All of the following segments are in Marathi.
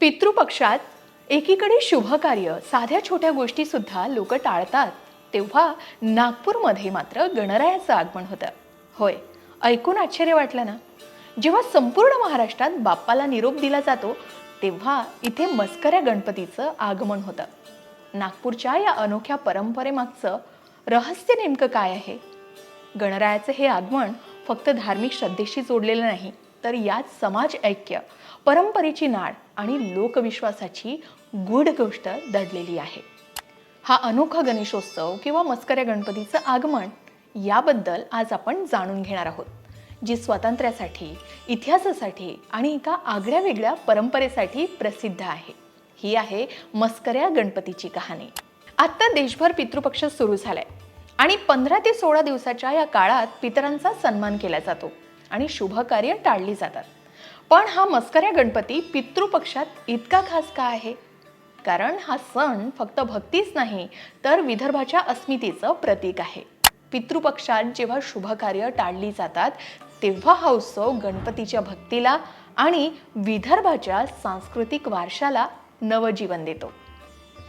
पितृपक्षात एकीकडे शुभकार्य साध्या छोट्या गोष्टीसुद्धा लोक टाळतात तेव्हा नागपूरमध्ये मात्र गणरायाचं आगमन होतं. होय ऐकून आश्चर्य वाटलं ना? जेव्हा संपूर्ण महाराष्ट्रात बाप्पाला निरोप दिला जातो तेव्हा इथे मस्कऱ्या गणपतीचं आगमन होतं. नागपूरच्या या अनोख्या परंपरेमागचं रहस्य नेमकं काय आहे? गणरायाचं हे आगमन फक्त धार्मिक श्रद्धेशी जोडलेलं नाही तर यात समाज ऐक्य परंपरेची नाड आणि लोकविश्वासाची गूढ गोष्ट दडलेली आहे. हा अनोखा गणेशोत्सव किंवा मस्कऱ्या गणपतीचं आगमन याबद्दल आज आपण जाणून घेणार आहोत जी स्वातंत्र्यासाठी इतिहासासाठी आणि एका आगळ्या वेगळ्या परंपरेसाठी प्रसिद्ध आहे. ही आहे मस्कऱ्या गणपतीची कहाणी. आत्ता देशभर पितृपक्ष सुरू झालाय आणि पंधरा ते सोळा दिवसाच्या या काळात पितरांचा सन्मान केला जातो आणि शुभ कार्य टाळली जातात. पण हा मस्कऱ्या गणपती पितृपक्षात इतका खास का आहे? कारण हा सण फक्त भक्तीच नाही तर विदर्भाच्या अस्मितेचं प्रतीक आहे. पितृपक्षात जेव्हा शुभकार्य टाळली जातात तेव्हा हा उत्सव गणपतीच्या भक्तीला आणि विदर्भाच्या सांस्कृतिक वारशाला नवजीवन देतो.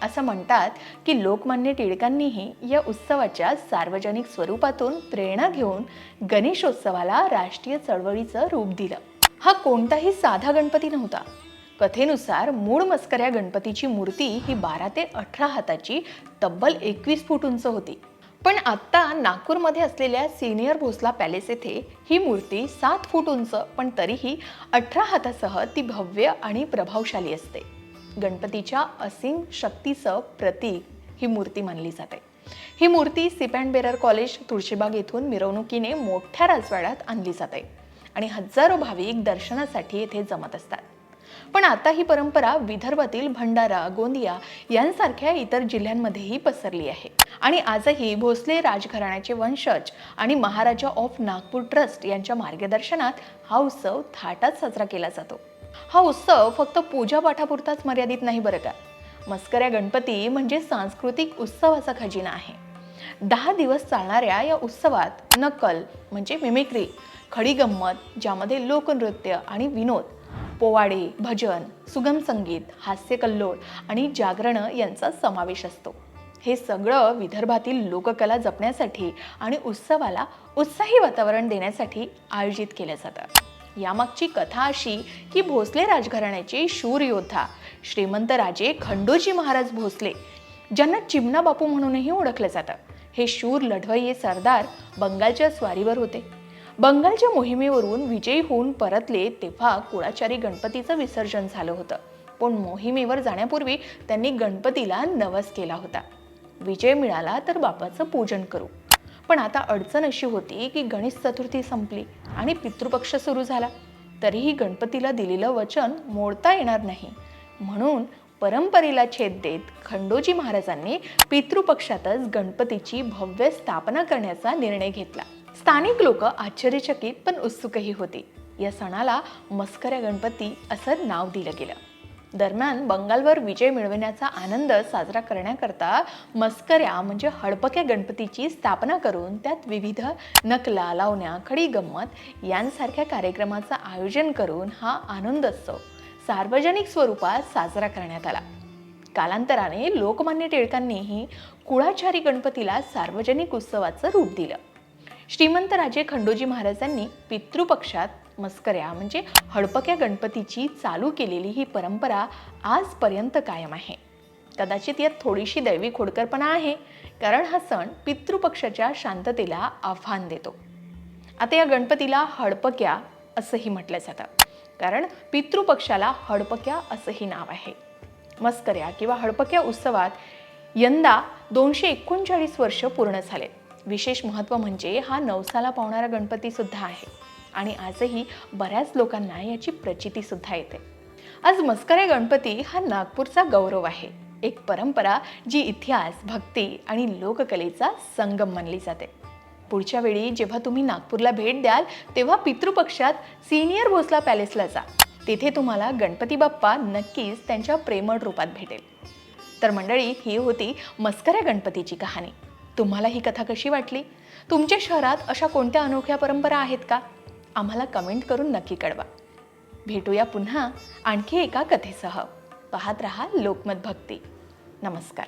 असं म्हणतात की लोकमान्य टिळकांनीही या उत्सवाच्या सार्वजनिक स्वरूपातून प्रेरणा घेऊन गणेशोत्सवाला राष्ट्रीय चळवळीचं रूप दिलं. हा कोणताही साधा गणपती नव्हता. कथेनुसार मूळ मस्कऱ्या गणपतीची मूर्ती ही बारा ते अठरा हाताची तब्बल एकवीस फूट उंच होती. पण आत्ता नागपूरमध्ये असलेल्या सिनियर भोसला पॅलेस येथे ही मूर्ती सात फूट उंच पण तरीही अठरा हातासह ती भव्य आणि प्रभावशाली असते. गणपतीच्या असीम शक्तीचं प्रतीक ही मूर्ती मानली जाते. ही मूर्ती सिप अँड बेरर कॉलेज तुळशीबाग येथून मिरवणुकीने मोठ्या राजवाड्यात आणली जाते. आणि हजारो भाविक दर्शनासाठी येथे जमत असतात. पण आता ही परंपरा विदर्भातील भंडारा गोंदिया यांसारख्या इतर जिल्ह्यांमध्येही पसरली आहे. आणि आजही भोसले राजघराण्याचे वंशज आणि महाराजा ऑफ नागपूर ट्रस्ट यांच्या मार्गदर्शनात हा उत्सव थाटात साजरा केला जातो. हा उत्सव फक्त पूजापाठापुरताच मर्यादित नाही बरं का? मस्कऱ्या गणपती म्हणजे सांस्कृतिक उत्सवाचा खजिना आहे. दहा दिवस चालणाऱ्या या उत्सवात नकल म्हणजे मिमिक्री खडी गंमत ज्यामध्ये लोकनृत्य आणि विनोद पोवाडे भजन सुगम संगीत हास्यकल्लोळ आणि जागरण यांचा समावेश असतो. हे सगळं विदर्भातील लोककला जपण्यासाठी आणि उत्सवाला उत्साही वातावरण देण्यासाठी आयोजित केलं जातं. यामागची कथा अशी की भोसले राजघराण्याचे शूर योद्धा श्रीमंत राजे खंडोजी महाराज भोसले ज्यांना चिमणा बापू म्हणूनही ओळखलं जातं. हे शूर लढवय्ये सरदार बंगालच्या स्वारीवर होते. बंगालच्या मोहिमेवरून विजयी होऊन परतले तेव्हा कुळाचारी गणपतीचं विसर्जन झालं होतं. पण मोहिमेवर जाण्यापूर्वी त्यांनी गणपतीला नवस केला होता. विजय मिळाला तर बापाचं पूजन करू. पण आता अडचण अशी होती की गणेश चतुर्थी संपली आणि पितृपक्ष सुरू झाला. तरीही गणपतीला दिलेलं वचन मोडता येणार नाही. म्हणून परंपरेला छेद देत खंडोजी महाराजांनी पितृपक्षातच गणपतीची भव्य स्थापना करण्याचा निर्णय घेतला. स्थानिक लोक आश्चर्यचकित पण उत्सुकही होती. या सणाला मस्कऱ्या गणपती असं नाव दिलं गेलं. दरम्यान बंगालवर विजय मिळविण्याचा आनंद साजरा करण्याकरता मस्कऱ्या म्हणजे हडपक्या गणपतीची स्थापना करून त्यात विविध नकला लावण्या खडी गंमत यांसारख्या कार्यक्रमाचं आयोजन करून हा आनंदोत्सव सार्वजनिक स्वरूपात साजरा करण्यात आला. कालांतराने लोकमान्य टिळकांनीही कुळाचारी गणपतीला सार्वजनिक उत्सवाचं रूप दिलं. श्रीमंत राजे खंडोजी महाराजांनी पितृपक्षात मस्कऱ्या म्हणजे हडपक्या गणपतीची चालू केलेली ही परंपरा आजपर्यंत कायम आहे. कदाचित यात थोडीशी दैवी खोडकरपणा आहे कारण हा सण पितृपक्षाच्या शांततेला आव्हान देतो. आता या गणपतीला हडपक्या असंही म्हटलं जातं. कारण पितृपक्षाला हडपक्या असंही नाव आहे. मस्कऱ्या किंवा हडपक्या उत्सवात यंदा दोनशे एकोणचाळीस वर्ष पूर्ण झाले विशेष महत्त्व म्हणजे हा नवसाला पावणारा गणपतीसुद्धा आहे आणि आजही बऱ्याच लोकांना याची प्रचितीसुद्धा येते. आज मस्कऱ्या गणपती हा नागपूरचा गौरव आहे. एक परंपरा जी इतिहास भक्ती आणि लोककलेचा संगम मानली जाते. पुढच्या वेळी जेव्हा तुम्ही नागपूरला भेट द्याल तेव्हा पितृपक्षात सिनियर भोसला पॅलेसला जा. तिथे तुम्हाला गणपती बाप्पा नक्कीच त्यांच्या प्रेमळ रूपात भेटेल. तर मंडळी ही होती मस्कऱ्या गणपतीची कहाणी. तुम्हाला ही कथा कशी वाटली? तुमच्या शहरात अशा कोणत्या अनोख्या परंपरा आहेत का? आम्हाला कमेंट करून नक्की कळवा. भेटूया पुन्हा आणखी एका कथेसह. पाहत रहा लोकमत भक्ती. नमस्कार.